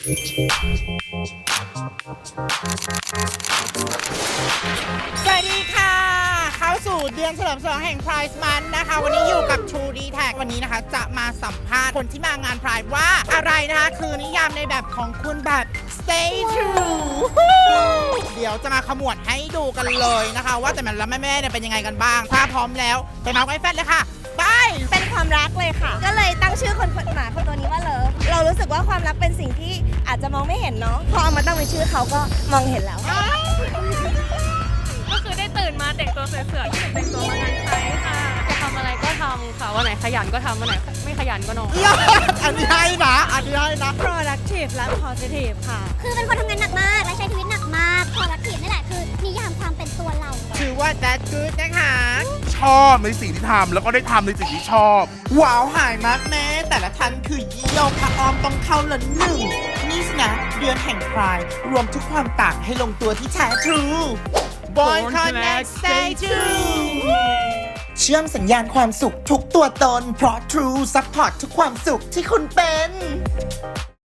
สวัสดีค่ะ เข้าสู่เดือนเฉลิมฉลองแห่ง Pride Month นะคะ วันนี้อยู่กับ True d t a g วันนี้นะคะ จะมาสัมภาษณ์คนที่มางาน Pride ว่าอะไรนะคะ คือนิยามในแบบของคุณแบบ Stay True เดี๋ยวจะมาขมวดให้ดูกันเลยนะคะ ว่าแต่แมันแล้วแม่ๆเนี่ยเป็นยังไงกันบ้าง ถ้าพร้อมแล้ว ไปเมาส์ไอ้แฟนเลยค่ะ ไป เป็นความรัก สึกว่าความรักเป็นสิ่งที่อาจจะมองไม่เห็นเนาะพอเอามาตั้งเป็นชื่อเขาก็มองเห็นแล้ว ก็คือได้ตื่นมาแต่งตัวสวยๆที่แต่งตัวมางานไซส์ค่ะจะทำอะไรก็ทำค่ะวันไหนขยันก็ทำวันไหนไม่ขยันก็นอนเลิศอันนี้ให้นะอันนี้ให้นะ productive และ positive ค่ะ คือเป็นคนทำงานหนักมากและใช้ชีวิตหนักมาก productive นี่แหละคือนิยามความเป็นตัวเรา ถือว่า that good นะคะ ชอบในสิ่งที่ทำแล้วก็ได้ทำในสิ่งที่ชอบ ว้าวหายมากแม่ แต่ละท่านคือเยี่ยวพระออมต้องเข้าละหนึ่งนี่สินะเดือนแห่งพราย รวมทุกความต่างให้ลงตัวที่แท้ True Boy Connect Stay True เชื่อมสัญญาณความสุขทุกตัวตน เพราะ True Support ทุกความสุขที่คุณเป็น